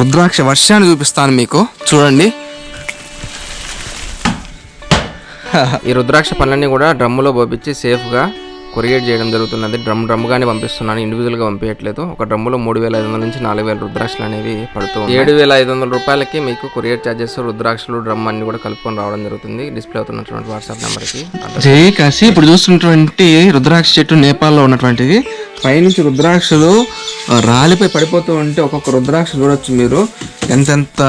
రుద్రాక్ష వర్షాన్ని చూపిస్తాను మీకు. చూడండి. ఈ రుద్రాక్ష పనులన్నీ కూడా డ్రమ్ములో పంపించి సేఫ్గా కొరియర్ చేయడం జరుగుతున్నది. డ్రమ్ డ్రమ్గానే పంపిస్తున్నాను. ఇండివిజువల్గా పంపించట్లేదు ఒక డ్రమ్ములో మూడు వేల ఐదు వందల నుంచి నాలుగు వేల రుద్రాక్షలు అనేవి పడుతూ ఏడు వేల ఐదు వందల రూపాయలకి మీకు కొరియర్ ఛార్జెస్ రుద్రాక్షలు డ్రమ్ అన్ని కూడా కలుపుకొని రావడం జరుగుతుంది. డిస్ప్లే అవుతున్నటువంటి వాట్సాప్ నెంబర్కి జై కాశీ. ఇప్పుడు చూస్తున్నటువంటి రుద్రాక్ష చెట్టు నేపాల్లో ఉన్నటువంటిది. పైనుంచి రుద్రాక్షలు రాలిపై రాలిపోయి పడిపోతూ ఉంటే ఒక్కొక్క రుద్రాక్ష చూడొచ్చు మీరు. ఎంతెంత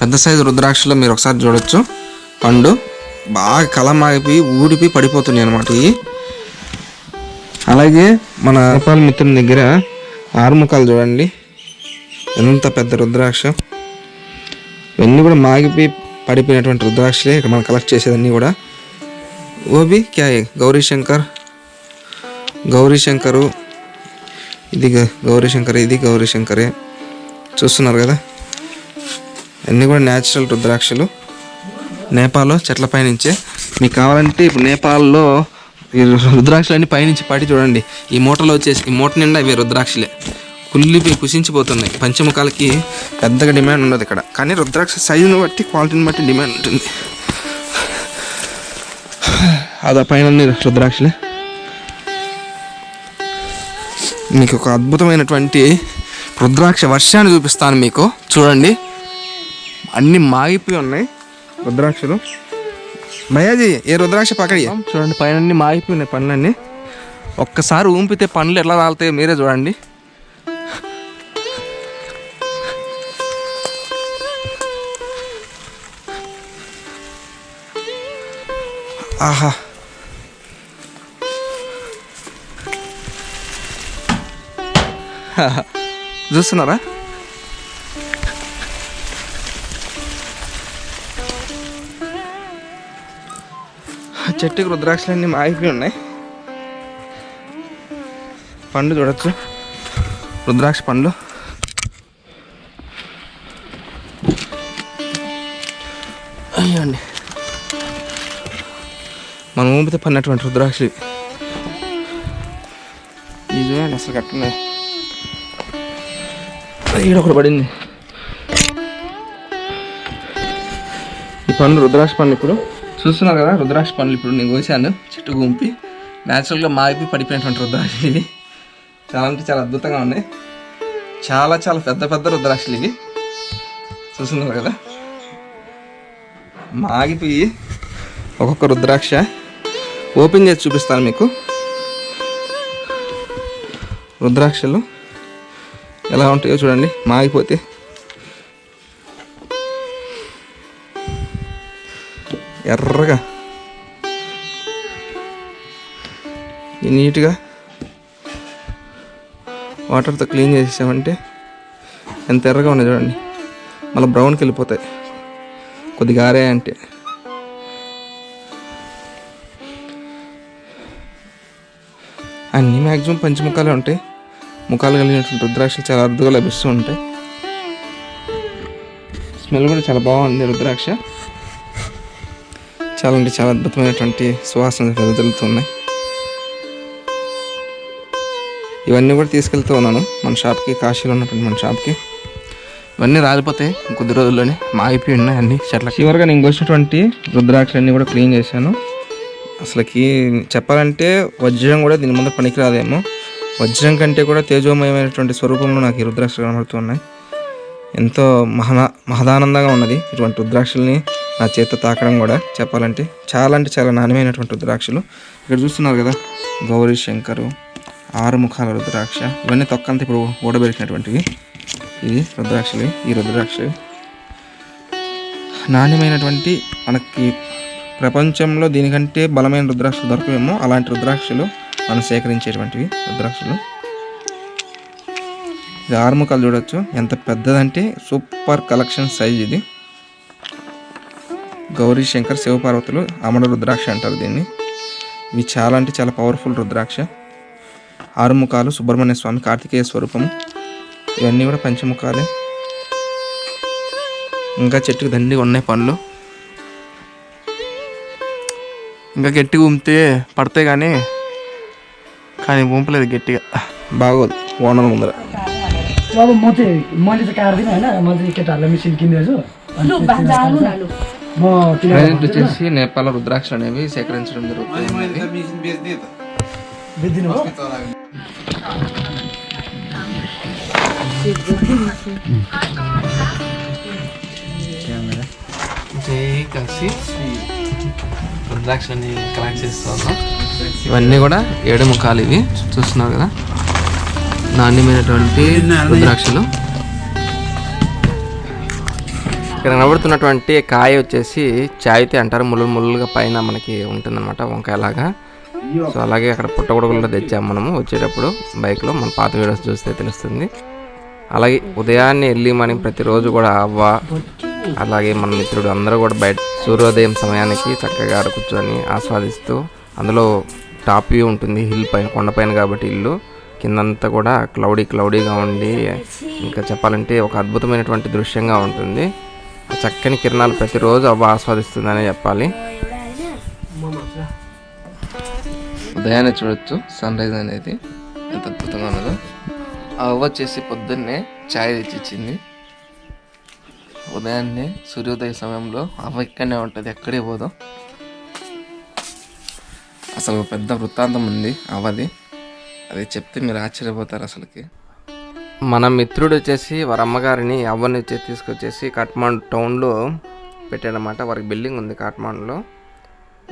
పెద్ద సైజు రుద్రాక్షలో మీరు ఒకసారి చూడొచ్చు. పండు బాగా కలమాగిపోయి ఊడిపోయి పడిపోతున్నాయి అనమాట ఇవి. అలాగే మన నేపాల్ మిత్రుని దగ్గర ఆరుముఖాలు చూడండి. ఎంత పెద్ద రుద్రాక్ష. ఇవన్నీ కూడా మాగిపోయి పడిపోయినటువంటి రుద్రాక్షలే ఇక్కడ మనం కలెక్ట్ చేసేదన్నీ కూడా. ఓబి క్యా గౌరీశంకర్. గౌరీ శంకర్ గౌరీ ఇది గౌరీశంకర్ ఇది గౌరీశంకరే. చూస్తున్నారు కదా? అన్నీ కూడా న్యాచురల్ రుద్రాక్షలు. నేపాల్లో చెట్ల పైనుంచే. మీకు కావాలంటే ఇప్పుడు నేపాల్లో ఈ రుద్రాక్షలు పైనుంచి పాటి చూడండి. ఈ మూటలో వచ్చేసి ఈ మూట నిండా ఇవి రుద్రాక్షలే. కుళ్ళిపోయి కుషించిపోతున్నాయి పంచముఖాలకి పెద్దగా డిమాండ్ ఉండదు ఇక్కడ. కానీ రుద్రాక్ష సైజుని బట్టి క్వాలిటీని బట్టి డిమాండ్ ఉంటుంది. అదా పైన రుద్రాక్షలే. మీకు ఒక అద్భుతమైనటువంటి రుద్రాక్ష వర్షాన్ని చూపిస్తాను మీకు. చూడండి. అన్నీ మాగిపోయి ఉన్నాయి రుద్రాక్షలు. భయాజీ ఏ రుద్రాక్ష పక్కడి చూడండి పైన అన్ని మాగిపోయి పనులన్నీ ఒక్కసారి ఊంపితే పనులు ఎట్లా రాలుతాయో మీరే చూడండి. ఆహా. చూస్తున్నారా? చెట్టుకి రుద్రాక్షలన్నీ మాగిపోయి ఉన్నాయి. పండు చూడొచ్చు. రుద్రాక్ష పండ్లు. అయ్యండి. మనం ఊపితే పడినటువంటి రుద్రాక్షలు ఇవి. ఇది అసలు కట్టున్నాయి ఈడ ఒకటి పడింది. ఈ పండు రుద్రాక్ష పండు ఇప్పుడు. చూస్తున్నారు కదా రుద్రాక్ష పండ్లు ఇప్పుడు నేను కోసాను చెట్టు గుంపి. న్యాచురల్గా మాగిపోయి పడిపోయినటువంటి రుద్రాక్షలు ఇవి. చాలా అంటే చాలా అద్భుతంగా ఉన్నాయి. చాలా చాలా పెద్ద పెద్ద రుద్రాక్షలు ఇవి. చూస్తున్నారు కదా? మాగిపోయి ఒక్కొక్క రుద్రాక్ష. ఓపెన్ చేసి చూపిస్తాను మీకు. రుద్రాక్షలు ఎలా ఉంటాయో చూడండి. మాగిపోతే ఎర్రగా. నీట్గా వాటర్తో క్లీన్ చేసేసామంటే ఎంత ఎర్రగా ఉన్నాయి చూడండి. మళ్ళీ బ్రౌన్కి వెళ్ళిపోతాయి. కొద్దిగా ఆరే అంటే. అన్నీ మ్యాక్సిమం పంచముఖాలే ఉంటాయి. ముఖాలు కలిగినటువంటి రుద్రాక్షలు చాలా అరుదుగా లభిస్తూ ఉంటాయి. స్మెల్ కూడా చాలా బాగుంది రుద్రాక్ష. చాలా అంటే చాలా అద్భుతమైనటువంటి సువాసన వెదజల్లుతున్నాయి ఇవన్నీ కూడా తీసుకెళ్తూ ఉన్నాను మన షాప్కి కాశీలో ఉన్నటువంటి మన షాప్కి. ఇవన్నీ రాలిపోతాయి కొద్ది రోజుల్లోనే మాగిపోయి ఉన్నాయి అన్ని చెట్ల చివరిగా నేను వచ్చినటువంటి రుద్రాక్షలన్నీ కూడా క్లీన్ చేశాను. అసలుకి చెప్పాలంటే వజ్రం కూడా దీని ముందు పనికిరాదేమో. వజ్రం కంటే కూడా తేజోమయమైనటువంటి స్వరూపంలో నాకు ఈ రుద్రాక్షలు కనబడుతున్నాయి. ఎంతో మహా మహదానందంగా ఉన్నది ఇటువంటి రుద్రాక్షల్ని. నా చేత తాకడం కూడా చెప్పాలంటే చాలా అంటే చాలా నాణ్యమైనటువంటి రుద్రాక్షలు. ఇక్కడ చూస్తున్నారు కదా గౌరీ శంకరు ఆరు ముఖాల రుద్రాక్ష ఇవన్నీ తొక్కంత ఇప్పుడు ఓడబెట్టినటువంటివి ఇది రుద్రాక్షలు ఈ రుద్రాక్ష నాణ్యమైనటువంటి మనకి ప్రపంచంలో దీనికంటే బలమైన రుద్రాక్షలు దొరకవేమో అలాంటి రుద్రాక్షలు మనం సేకరించేటువంటివి రుద్రాక్షలు. ఇది ఆరుముఖాలు చూడొచ్చు. ఎంత పెద్దదంటే సూపర్ కలెక్షన్ సైజ్ ఇది. గౌరీ శంకర్ శివపార్వతులు అమర రుద్రాక్ష అంటారు దీన్ని ఇవి చాలా అంటే చాలా పవర్ఫుల్ రుద్రాక్ష ఆరుముఖాలు సుబ్రహ్మణ్య స్వామి కార్తికేయ స్వరూపము ఇవన్నీ కూడా పంచముఖాలే ఇంకా చెట్టుకు దండిగా ఉన్నాయి పండ్లు ఇంకా గట్టిగా ఉమ్మితే పడతాయి కానీ కానీ ఊంపలేదు గట్టిగా బాగోదు ఓనర్ ముందర त्यो अब म चाहिँ मैले चाहिँ काट्दिनँ होइन मैले चाहिँ केटाहरूलाई मिसिन किनिदिएछु వచ్చేసి నేపాల్ రుద్రాక్షలు అనేవి సేకరించడం జరుగుతుంది కలెక్ట్ ఇవన్నీ కూడా ఏడు ముఖాలు ఇవి. చూస్తున్నారు కదా? నాణ్యమైనటువంటి రుద్రాక్షలు. ఇక్కడ కనబడుతున్నటువంటి కాయ వచ్చేసి చాయితే అంటారు. ముళ్ళు ముళ్ళుగా పైన మనకి ఉంటుందన్నమాట వంకాయలాగా. సో అలాగే అక్కడ పుట్టగొడుగులో తెచ్చాము మనము వచ్చేటప్పుడు బైక్లో. మన పాత వీడియోస్ చూస్తే తెలుస్తుంది. అలాగే ఉదయాన్నే ఎర్లీ మార్నింగ్ ప్రతిరోజు కూడా అవ్వ అలాగే మన మిత్రుడు అందరూ కూడా బయట సూర్యోదయం సమయానికి చక్కగా ఆడ కూర్చొని ఆస్వాదిస్తూ అందులో టాప్ వ్యూ ఉంటుంది. హిల్ పైన కొండపైన కాబట్టి ఇల్లు. కిందంతా కూడా క్లౌడీ క్లౌడీగా ఉండి ఇంకా చెప్పాలంటే ఒక అద్భుతమైనటువంటి దృశ్యంగా ఉంటుంది. చక్కని కిరణాలు ప్రతిరోజు అవ్వ ఆస్వాదిస్తుందనే చెప్పాలి. ఉదయాన్నే చూడొచ్చు సన్ రైజ్ అనేది. ఎంత అద్భుతంగా ఉన్నదో ఆ అవ్వ చేసి పొద్దున్నే ఛాయ్ తెచ్చిచ్చింది. ఉదయాన్నే సూర్యోదయ సమయంలో అవ్వ ఇక్కడనే ఉంటుంది ఎక్కడే పోదు. అసలు ఒక పెద్ద వృత్తాంతం ఉంది అవ్వది. అది చెప్తే మీరు ఆశ్చర్యపోతారు అసలుకి. మన మిత్రుడు వచ్చేసి వారి అమ్మగారిని అవ్వని వచ్చి తీసుకొచ్చేసి కాట్మాండ్ టౌన్లో పెట్టాడనమాట వారికి బిల్డింగ్ ఉంది కాట్మాండ్లో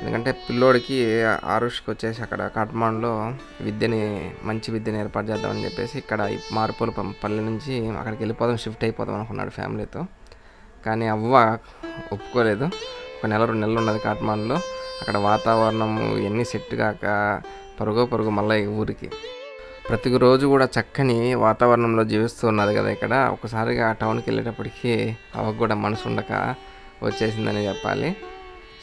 ఎందుకంటే పిల్లోడికి ఆరుష్కి వచ్చేసి అక్కడ కాట్మాండ్లో విద్యని మంచి విద్యను ఏర్పాటు చేద్దామని చెప్పేసి ఇక్కడ ఈ మార్పుల పల్లె నుంచి అక్కడికి వెళ్ళిపోదాం షిఫ్ట్ అయిపోదాం అనుకున్నాడు ఫ్యామిలీతో. కానీ అవ్వ ఒప్పుకోలేదు. ఒక నెల రెండు నెలలు ఉన్నది కాట్మాండ్లో అక్కడ వాతావరణం ఇవన్నీ సెట్ కాక పరుగు పరుగు మళ్ళీ ఈ ఊరికి. ప్రతిరోజు కూడా చక్కని వాతావరణంలో జీవిస్తూ ఉన్నది కదా ఇక్కడ. ఒకసారిగా ఆ టౌన్కి వెళ్ళేటప్పటికి అవకు కూడా మనసు ఉండక వచ్చేసిందని చెప్పాలి.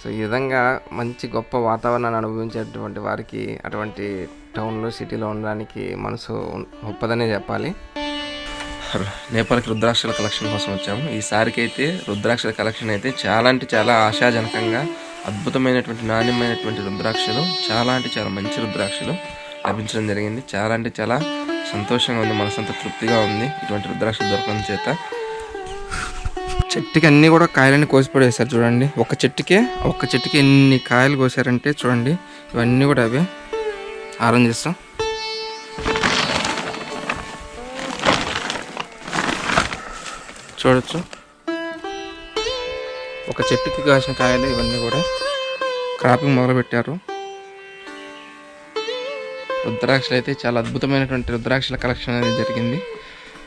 సో ఈ విధంగా మంచి గొప్ప వాతావరణాన్ని అనుభవించేటువంటి వారికి అటువంటి టౌన్లో సిటీలో ఉండడానికి మనసు గొప్పదనే చెప్పాలి. నేపాల్కి రుద్రాక్షల కలెక్షన్ కోసం వచ్చాము. ఈసారికి అయితే రుద్రాక్షల కలెక్షన్ అయితే చాలా అంటే చాలా ఆశాజనకంగా అద్భుతమైనటువంటి నాణ్యమైనటువంటి రుద్రాక్షలు చాలా అంటే చాలా మంచి రుద్రాక్షలు. లభించడం జరిగింది. చాలా అంటే చాలా సంతోషంగా ఉంది మనసంతా తృప్తిగా ఉంది. ఇటువంటి రుద్రాక్ష దొరకడం చేత. చెట్టుకి అన్నీ కూడా కాయలన్నీ కోసి పడేశారు చూడండి. ఒక చెట్టుకే ఒక్క చెట్టుకి ఎన్ని కాయలు కోసారంటే చూడండి. ఇవన్నీ కూడా అవే. చేస్తాం. చూడొచ్చు. ఒక చెట్టుకి కాసిన కాయలు ఇవన్నీ కూడా క్రాపింగ్ మొదలు పెట్టారు రుద్రాక్షలు అయితే చాలా అద్భుతమైనటువంటి రుద్రాక్షల కలెక్షన్ అనేది జరిగింది.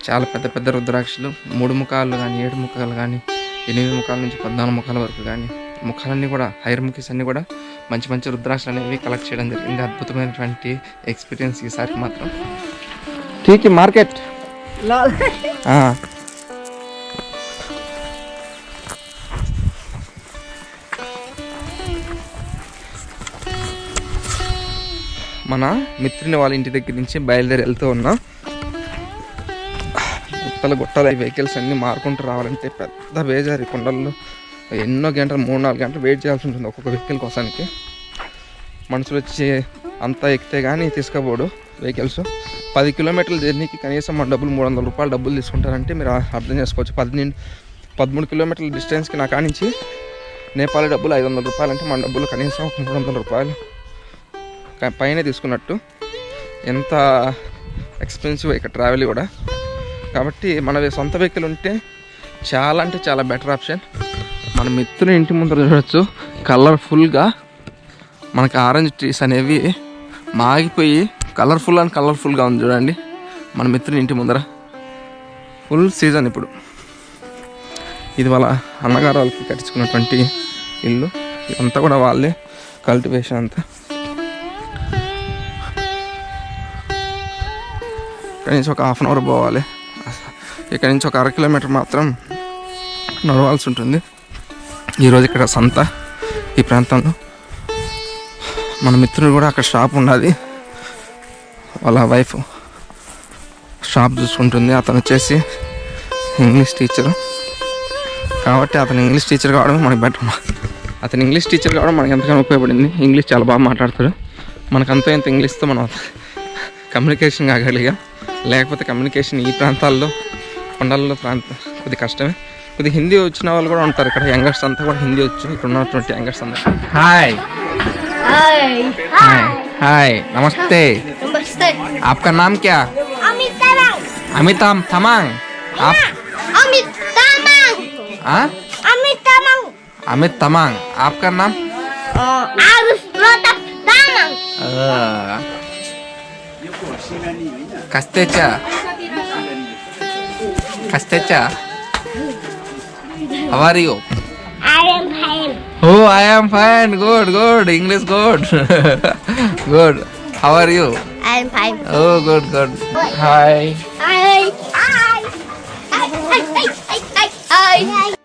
చాలా పెద్ద పెద్ద రుద్రాక్షలు మూడు ముఖాలు కానీ ఏడు ముఖాలు కానీ ఎనిమిది ముఖాల నుంచి పద్నాలుగు ముఖాల వరకు కానీ ముఖాలన్నీ కూడా హైర్ ముఖీస్ అన్నీ కూడా మంచి మంచి రుద్రాక్షలు అనేవి కలెక్ట్ చేయడం జరిగింది. అద్భుతమైనటువంటి ఎక్స్పీరియన్స్ ఈసారి మాత్రం. ఠీక్ మార్కెట్. మన మిత్రుని వాళ్ళ ఇంటి దగ్గర నుంచి బయలుదేరి వెళ్తూ ఉన్నాం గుట్టలు గుట్టలు వెహికల్స్ అన్నీ మారుకుంటూ రావాలంటే పెద్ద బేజారు ఈ కొండల్లో. ఎన్నో గంటలు మూడు నాలుగు గంటలు వెయిట్ చేయాల్సి ఉంటుంది ఒక్కొక్క వెహికల్ కోసానికి. మనుషులు వచ్చి అంతా ఎక్కితే కానీ తీసుకోబోడు వెహికల్స్. పది కిలోమీటర్ల జర్నీకి కనీసం మన డబ్బులు మూడు వందల రూపాయలు డబ్బులు తీసుకుంటారంటే మీరు అర్థం చేసుకోవచ్చు. పద్దెనిమిది పదమూడు కిలోమీటర్ల డిస్టెన్స్కి నా కానించి నేపాల్ డబ్బులు ఐదు వందల రూపాయలు అంటే మన డబ్బులు కనీసం ఒక మూడు వందల రూపాయలు. పైనే తీసుకున్నట్టు ఎంత ఎక్స్పెన్సివ్ ఇక్కడ ట్రావెల్ కూడా. కాబట్టి మన సొంత వెహికల్ ఉంటే చాలా అంటే చాలా బెటర్ ఆప్షన్ మన మిత్రుని ఇంటి ముందర చూడొచ్చు. కలర్ఫుల్గా మనకి ఆరెంజ్ ట్రీస్ అనేవి మాగిపోయి కలర్ఫుల్ అండ్ కలర్ఫుల్గా ఉంది చూడండి. మన మిత్రుని ఇంటి ముందర. ఫుల్ సీజన్ ఇప్పుడు. ఇది వాళ్ళ అన్నగారు వాళ్ళకి కట్టించుకున్నటువంటి ఇల్లు. ఇదంతా కూడా వాళ్ళే కల్టివేషన్ అంతా. ఇక్కడ నుంచి ఒక హాఫ్ అన్ అవర్ పోవాలి. ఇక్కడ నుంచి ఒక అర కిలోమీటర్ మాత్రం నడవాల్సి ఉంటుంది. ఈరోజు ఇక్కడ సంత ఈ ప్రాంతంలో. మన మిత్రుడు కూడా అక్కడ షాప్ ఉన్నది వాళ్ళ వైఫ్ షాప్ చూసుకుంటుంది. అతను వచ్చేసి ఇంగ్లీష్ టీచర్. కాబట్టి అతను ఇంగ్లీష్ టీచర్ కావడం మనకి బెటర్ అతను ఇంగ్లీష్ టీచర్ కావడం మనకి ఎంతగానో ఉపయోగపడింది. ఇంగ్లీష్ చాలా బాగా మాట్లాడతాడు. మనకంతా ఇంత ఇంగ్లీష్తో మనం కమ్యూనికేషన్ కాగలిగా లేకపోతే కమ్యూనికేషన్ ఈ ప్రాంతాల్లో కొండల్లో ప్రాంత కొద్ది కష్టమే కొద్ది హిందీ వచ్చిన వాళ్ళు కూడా ఉంటారు ఇక్కడ యంగర్స్ అంతా కూడా హిందీ వచ్చు ఇక్కడ ఉన్నటువంటి యంగర్స్ అందరూ హాయ్ हाय हाय हाय नमस्ते नमस्ते आपका नाम क्या अमित तमांग अमिताभ तमांग आप अमित तमांग हाँ अमित तमांग अमित तमांग आपका नाम आरुष प्रताप तमांग কাস্তে চা How are you? I am fine. Oh, I am fine. Good, good. English good. good. How are you? I am fine. Oh, good, good. Hi.